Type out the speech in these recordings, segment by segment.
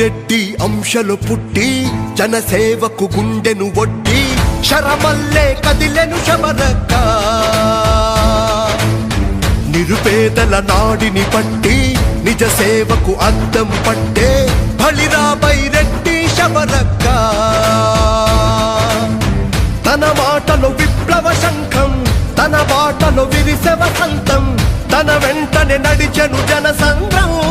రెడ్డి అంశలు పుట్టి జనసేవకు గుండెను ఒడ్డి శరమల్లే కదిలెను శబరక్క నిరుపేదల నాడిని పట్టి నిజ సేవకు అద్దం పట్టే బలిరా రెడ్డి శబరక్క తన మాటలు విప్లవ శంఖం తన బాటలు విరిసవ వసంతం తన వెంటనే నడిచెను జన సంగ్రహం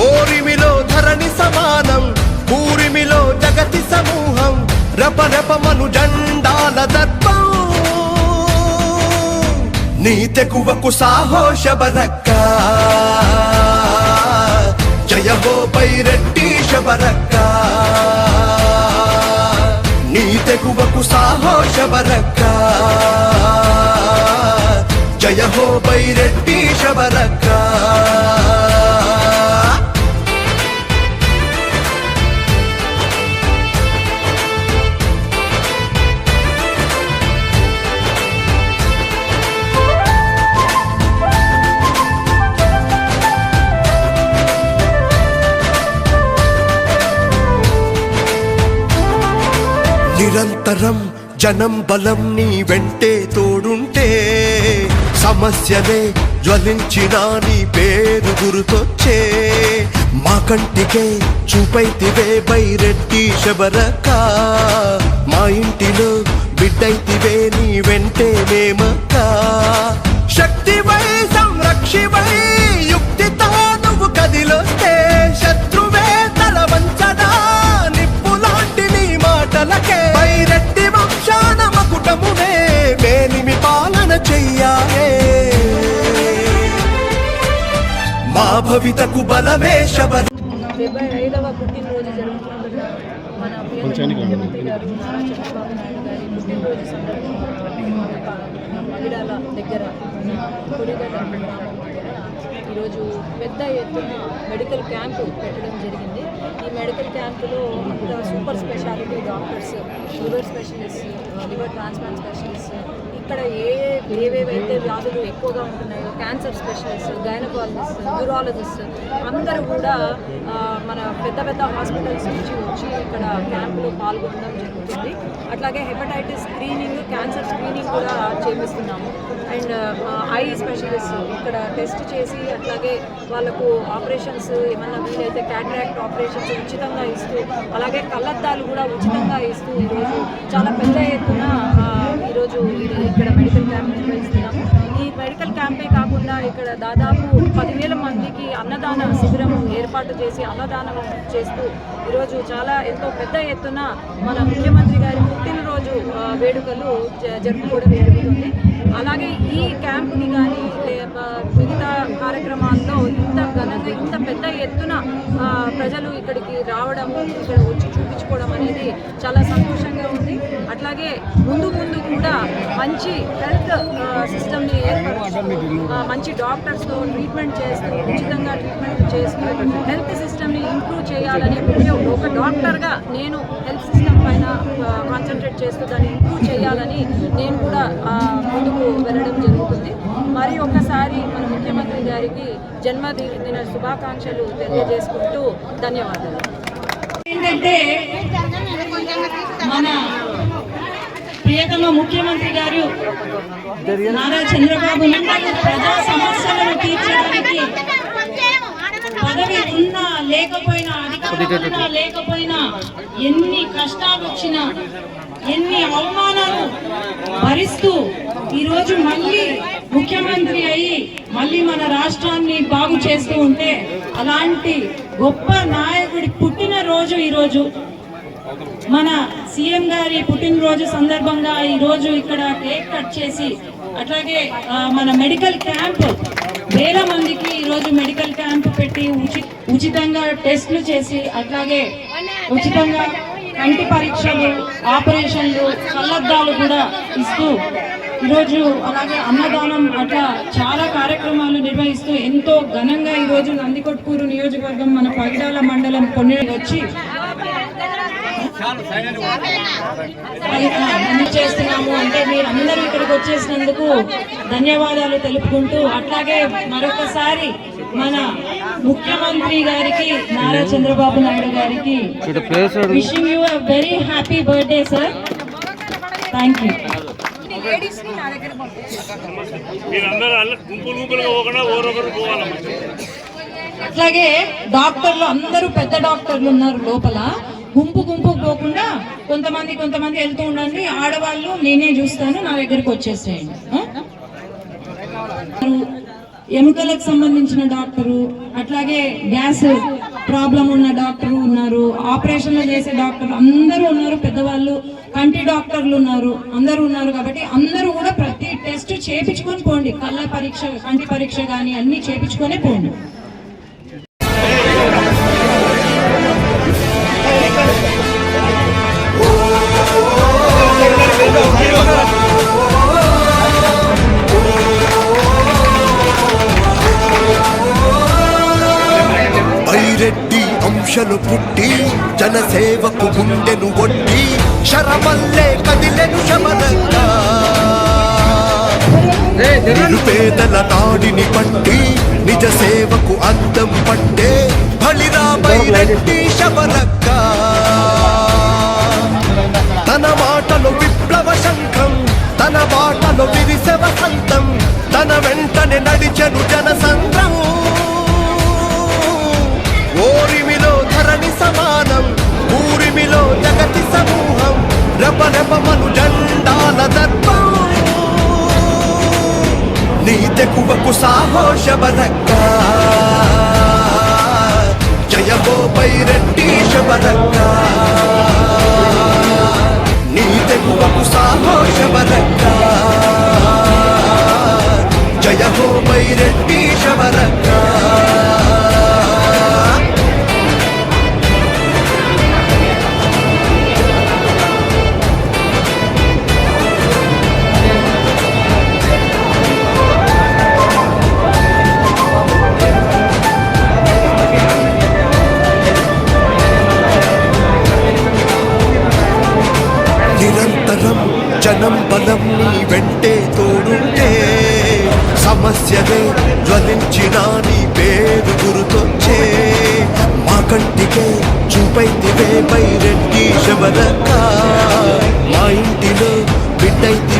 ఓరిమిలో ధరణి సమానం పూరిమిలో జగతి సమూహం రపరపమను జండాల దర్పం. నీ తెగువకు సాహోష బరక్క జయ హో పైరెడ్డి శబరక్క నీ తెగువకు సాహోష బరక్క జయ హో పైరెడ్డి శబరక్కా తరం జనం బలం నీ వెంటే తోడుంటే సమస్యలే జ్వలించినా నీ పేరు గుర్తొచ్చే. మా కంటికే చూపైతివే బైరెడ్డి శబరక. మా ఇంటిలో బిడ్డైతివే నీ వెంటే మేమక్క. శక్తివై సంరక్షివై యుక్తితో నువ్వు కదిలొస్తే శత్రువే తల వంచడా. నిప్పులాంటి నీ మాటలకే భవితకు బలమే శబర. డెబ్బై ఐదవ పుట్టినరోజు జరుపుకుంటున్న మన ప్రియ ముఖ్యమంత్రి గారు నారా చంద్రబాబు నాయుడు గారి పుట్టినరోజు సందర్భంగా మగిడాల దగ్గర కొడిగడ్డ ఈరోజు పెద్ద ఎత్తున మెడికల్ క్యాంపు పెట్టడం జరిగింది. ఈ మెడికల్ క్యాంపులో అంతా super speciality doctors liver specialist liver transplant specialist ఇక్కడ ఏ ఏవేవైతే వ్యాధులు ఎక్కువగా ఉంటున్నాయో క్యాన్సర్ స్పెషలిస్ట్ గైనకాలజిస్ట్ న్యూరాలజిస్ట్ అందరూ కూడా మన పెద్ద పెద్ద హాస్పిటల్స్ నుంచి వచ్చి ఇక్కడ క్యాంపులో పాల్గొనడం జరుగుతుంది. అట్లాగే హెపటైటిస్ స్క్రీనింగ్ క్యాన్సర్ స్క్రీనింగ్ కూడా చేపిస్తున్నాము. అండ్ ఐ స్పెషలిస్ట్ ఇక్కడ టెస్ట్ చేసి అట్లాగే వాళ్ళకు ఆపరేషన్స్ ఏమన్నా వీలైతే క్యాటరాక్ట్ ఆపరేషన్స్ ఉచితంగా ఇస్తూ అలాగే కళ్ళద్దాలు కూడా ఉచితంగా ఇస్తూ ఈరోజు చాలా పెద్ద ఎత్తున ఈరోజు ఇది- ఇక్కడ మెడికల్ క్యాంప్ నిర్వహిస్తున్నాము. ఈ మెడికల్ క్యాంపే కాకుండా ఇక్కడ దాదాపు పదివేల మందికి అన్నదాన శిబిరం ఏర్పాటు చేసి అన్నదానం చేస్తూ ఈరోజు చాలా ఎంతో పెద్ద ఎత్తున మన ముఖ్యమంత్రి గారి పుట్టినరోజు వేడుకలు జ- జరుపుకోవడం జరుగుతుంది. అలాగే ఈ క్యాంప్ని కానీ మిగతా కార్యక్రమాల్లో ఇంత ఘనంగా ఇంత పెద్ద ఎత్తున ప్రజలు ఇక్కడికి రావడం ఇక్కడ వచ్చి చూపించుకోవడం అనేది చాలా సంతోషంగా ఉంది. అట్లాగే ముందు ముందు కూడా మంచి హెల్త్ సిస్టమ్ని ఏర్పరుస్తూ మంచి డాక్టర్స్తో ట్రీట్మెంట్ చేస్తూ ఉచితంగా ట్రీట్మెంట్ చేస్తూ హెల్త్ సిస్టమ్ని ఇంప్రూవ్ చేయాలని ఒక డాక్టర్గా నేను హెల్త్ సిస్టమ్ పైన కాన్సన్ట్రేట్ చేస్తూ దాన్ని చేయాలని నేను కూడా ఆ, ముందుకు వెళ్ళడం జరుగుతుంది. మరి ఒక్కసారి మన ముఖ్యమంత్రి గారికి జన్మదిన శుభాకాంక్షలు తెలియజేసుకుంటూ ధన్యవాదాలు. ఏంటంటే మన ప్రియతమ ముఖ్యమంత్రి గారు నారా చంద్రబాబు నాయుడు ప్రజా సమస్యలను తీర్చడానికి పదవి ఉన్నా లేకపోయినా అధికారం ఉన్నా లేకపోయినా ఎన్ని కష్టాలు వచ్చినా ఎన్ని అవమానాలు భరిస్తూ ఈరోజు మళ్ళీ ముఖ్యమంత్రి అయి మళ్ళీ మన రాష్ట్రాన్ని బాగు చేస్తూ ఉంటే అలాంటి గొప్ప నాయకుడి పుట్టినరోజు ఈరోజు. మన సీఎం గారి పుట్టినరోజు సందర్భంగా ఈరోజు ఇక్కడ కేక్ కట్ చేసి అట్లాగే మన మెడికల్ క్యాంప్ వేల మందికి ఈరోజు మెడికల్ క్యాంప్ పెట్టి ఉచి ఉచితంగా టెస్టులు చేసి అట్లాగే ఉచితంగా కంటి పరీక్షలు ఆపరేషన్లు కళ్ళద్దాలు కూడా ఇస్తూ ఈరోజు అలాగే అన్నదానం అట్లా చాలా కార్యక్రమాలు నిర్వహిస్తూ ఎంతో ఘనంగా ఈరోజు నందికొట్కూరు నియోజకవర్గం మన పగిడాల మండలం కొన్ని వచ్చి చేస్తున్నాము. అంటే మీరు అందరూ ఇక్కడికి వచ్చేసినందుకు ధన్యవాదాలు తెలుపుకుంటూ అట్లాగే మరొకసారి మన ముఖ్యమంత్రి గారికి నారా చంద్రబాబు నాయుడు గారికి wishing you very happy birthday sir thank you అట్లాగే డాక్టర్లు అందరూ పెద్ద డాక్టర్లు ఉన్నారు లోపల. గుంపు గుంపు పోకుండా కొంతమంది కొంతమంది వెళ్తూ ఉండండి. ఆడవాళ్ళు నేనే చూస్తాను నా దగ్గరికి వచ్చేసేయండి? ఎముకలకు సంబంధించిన డాక్టరు అట్లాగే గ్యాస్ ప్రాబ్లం ఉన్న డాక్టర్ ఉన్నారు ఆపరేషన్లు చేసే డాక్టర్ అందరూ ఉన్నారు పెద్దవాళ్ళు కంటి డాక్టర్లు ఉన్నారు అందరూ ఉన్నారు కాబట్టి అందరూ కూడా ప్రతి టెస్ట్ చేపించుకొని పోండి. కళ్ళ పరీక్ష కంటి పరీక్ష కానీ అన్ని చేపించుకొనే పోండి. అంశలు పుట్టి జనసేవకు గుండెను ఒట్టి శరమల్లే కదిలెను శమనంగా నిరుపేదల నాడిని పట్టి నిజ సేవకు అందం పట్టే బలిరా బైరెడ్డి శబరక్క తన మాటలు విప్లవ శంఖం తన బాటలు విరిసవ సంతం తన వెంటనే నడిచెను జనసంద్రం రెప జండాల దర్పం నీ తెకువకు సాహోష బలక్క జయబోపై రెడ్డి శబదక్క నీ తెగువకు సాహోష బలక్క జనం బలం నీ వెంటే తోడుంటే సమస్యనే జ్వలించిన నీ పేరు గురుతొచ్చే. మా కంటికే చూపైతివే పైరెడ్డి శబరక్క మా ఇంటిలో బిడ్డైతివే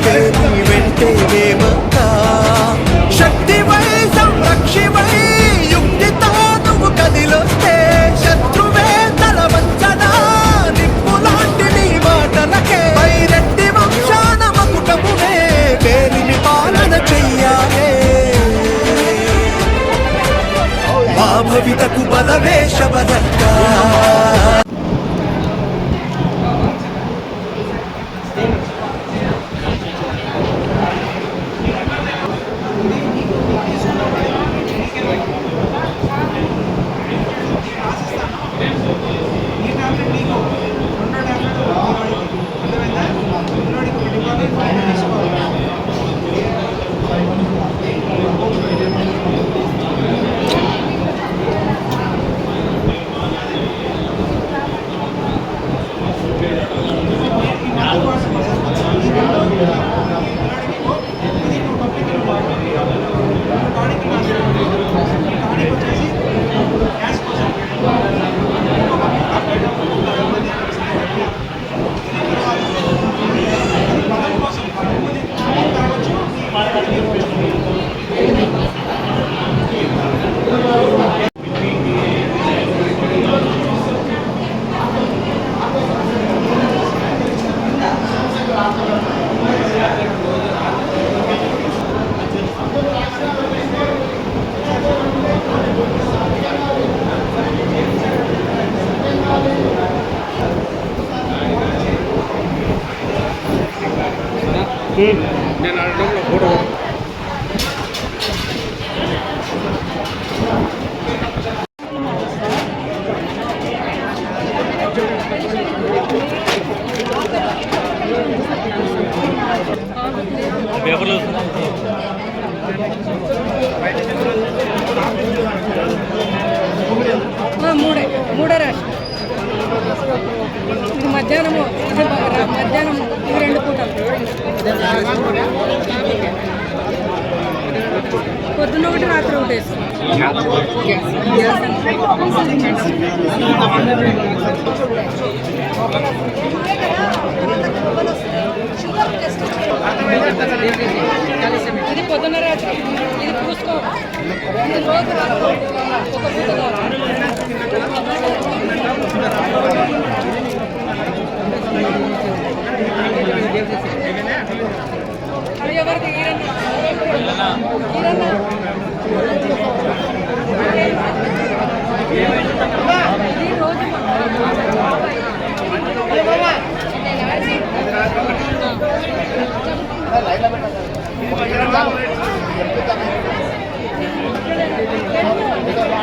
పొద్దున్న ఒకటి రాత్రి ఒకటి ఇది పొద్దున్న రాత్రి. ఇది పూసుకో. రోజు రాత్రి.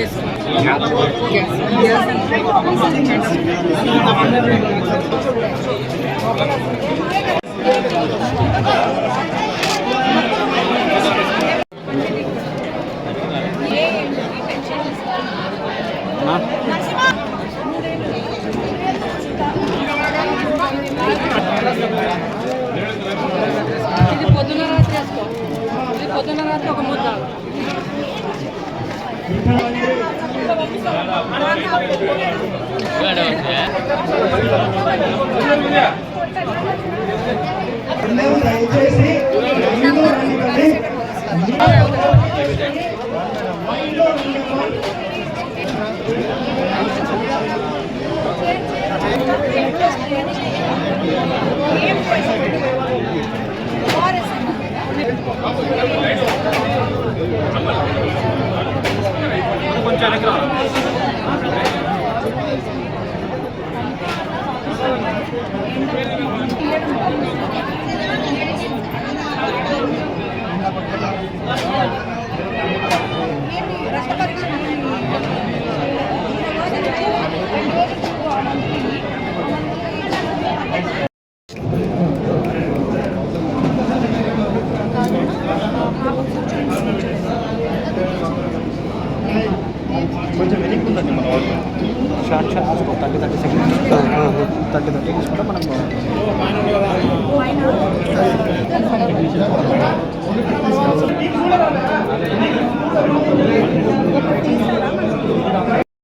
Yes. Yes. కొంచెం ఎక్కడ రక్త పరీక్ష